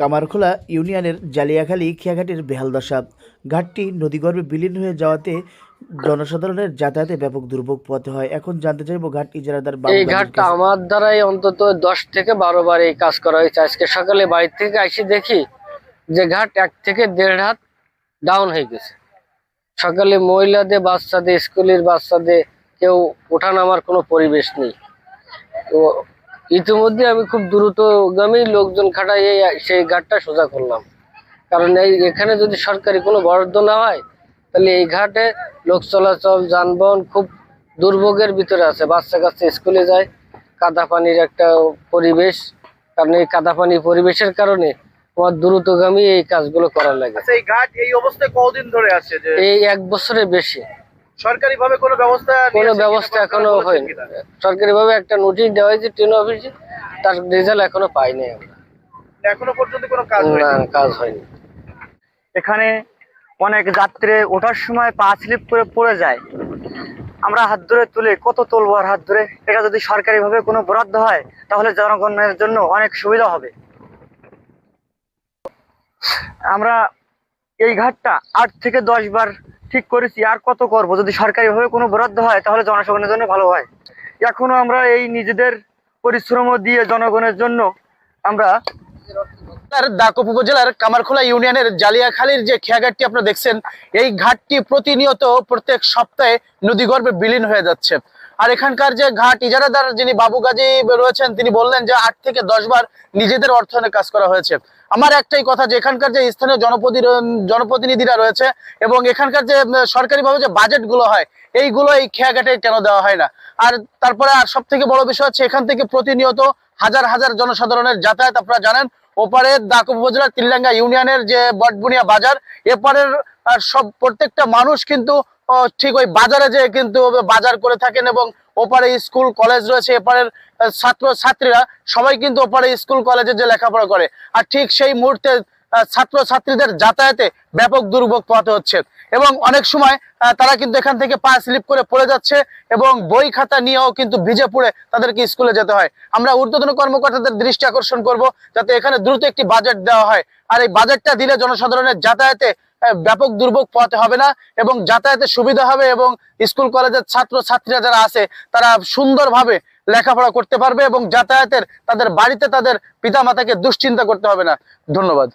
কামারখোলা ইউনিয়নের জালিয়াখালী খেয়াঘাটের বেহাল দশা। ঘাটটি নদীগর্ভে বিলীন হয়ে যাওয়াতে জনসাধারণের যাতায়াতে ব্যাপক দুর্ভোগ পথে হয়। এখন জানতে চাইব ঘাট ইজারাদার এই ঘাটটা আমার দ্বারাই অন্তত দশ থেকে বারো বার এই কাজ করা হয়েছে। আজকে সকালে বাড়ি থেকে আসি দেখি যে ঘাট এক থেকে দেড় হাত ডাউন হয়ে গেছে। সকালে মহিলাদের বাচ্চাদের স্কুলের বাচ্চাদের কেউ ওঠানামার কোনো পরিবেশ নেই। তো ইতিমধ্যে আমি খুব দ্রুতগামী লোকজন খাটাই সেই ঘাটটা সোজা করলাম। কারণ এই এখানে যদি সরকারি কোনো বরাদ্দ না হয় তাহলে এই ঘাটে লোক চলাচল যানবাহন খুব দুর্ভোগের ভিতরে আছে। বাচ্চা কাচ্চা স্কুলে যায় কাদা পানির একটা পরিবেশ। কারণ এই কাদা পানি পরিবেশের কারণে আমার দ্রুতগামী এই কাজগুলো করা লাগে। আচ্ছা এই ঘাট এই অবস্থায় কতদিন ধরে আছে এই এক বছরের বেশি। সরকারি ভাবে কোনো ব্যবস্থা কোনো ব্যবস্থা এখনও হয়নি? সরকারিভাবে একটা নোটিশ দেওয়া হয়েছে ট্রেন অফিসে তার রেজাল্ট এখনও পাইনি আমরা। এখনও পর্যন্ত কোনো কাজ না হয়নি? কাজ হয়নি। এখানে অনেক যাত্রী ওঠার সময় পা স্লিপ করে পড়ে যায়। আমরা হাত ধরে তুলে কত তুলবো আর হাত ধরে? এটা যদি সরকারিভাবে কোনো বরাদ্দ হয় তাহলে জনগণের জন্য অনেক সুবিধা হবে। আমরা এই ঘাটটা আট থেকে দশ বার ঠিক করেছি, আর কত করব? যদি সরকারিভাবে কোনো বরাদ্দ হয়, তাহলে জনসাধারণের জন্য ভালো হয়। এখনও আমরা এই নিজেদের পরিশ্রম দিয়ে জনগণের জন্য আমরা দাকপ উপজেলার কামারখোলা ইউনিয়নের জালিয়াখালীর যে খেয়াঘাটটি আপনারা দেখছেন, এই ঘাটটি প্রতিনিয়ত প্রত্যেক সপ্তাহে নদীগর্ভে বিলীন হয়ে যাচ্ছে। আর এখানকার যে ঘাট ইজারাদার যিনি বাবু গাজী রয়েছেন, তিনি বললেন যে আট থেকে দশ বার নিজেদের অর্থায়নে কাজ করা হয়েছে। আমার একটাই কথা যে এখানকার যে স্থানীয় জনপ্রতি জনপ্রতিনিধিরা রয়েছে এবং এখানকার যে সরকারিভাবে যে বাজেটগুলো হয়, এইগুলো এই খেয়াঘাটে কেন দেওয়া হয় না? আর তারপরে আর সব থেকে বড় বিষয় হচ্ছে, এখান থেকে প্রতিনিয়ত হাজার হাজার জনসাধারণের যাতায়াত আপনারা জানেন, ওপারে দাকুব উপজেলার তিল্লাঙ্গা ইউনিয়নের যে বটবুনিয়া বাজার, এপারের আর সব প্রত্যেকটা মানুষ কিন্তু ঠিক ওই বাজারে যে কিন্তু বাজার করে থাকেন এবং ওপারে স্কুল, কলেজ রয়েছে, এপারের ছাত্র ছাত্রীরা সবাই কিন্তু ওপারে স্কুল, কলেজে যে লেখাপড়া করে। আর ঠিক সেই মুহূর্তে ছাত্র ছাত্রীদের যাতায়াতে ব্যাপক দুর্ভোগ পোহাতে হচ্ছে। এবং অনেক সময় তারা কিন্তু এখান থেকে পা স্লিপ করে পড়ে যাচ্ছে এবং বই খাতা নিয়েও কিন্তু ভিজে পড়ে তাদেরকে স্কুলে যেতে হয়। আমরা ঊর্ধ্বতন কর্মকর্তাদের দৃষ্টি আকর্ষণ করব যাতে এখানে দ্রুত একটি বাজেট দেওয়া হয়। আর এই বাজেটটা দিলে জনসাধারণের যাতায়াতে ব্যাপক দুর্ভোগ পোহাতে হবে না এবং যাতায়াতের সুবিধা হবে এবং স্কুল, কলেজের ছাত্র ছাত্রীরা যারা আছে, তারা সুন্দরভাবে লেখাপড়া করতে পারবে এবং যাতায়াতের, তাদের বাড়িতে তাদের পিতামাতাকে দুশ্চিন্তা করতে হবে না। ধন্যবাদ।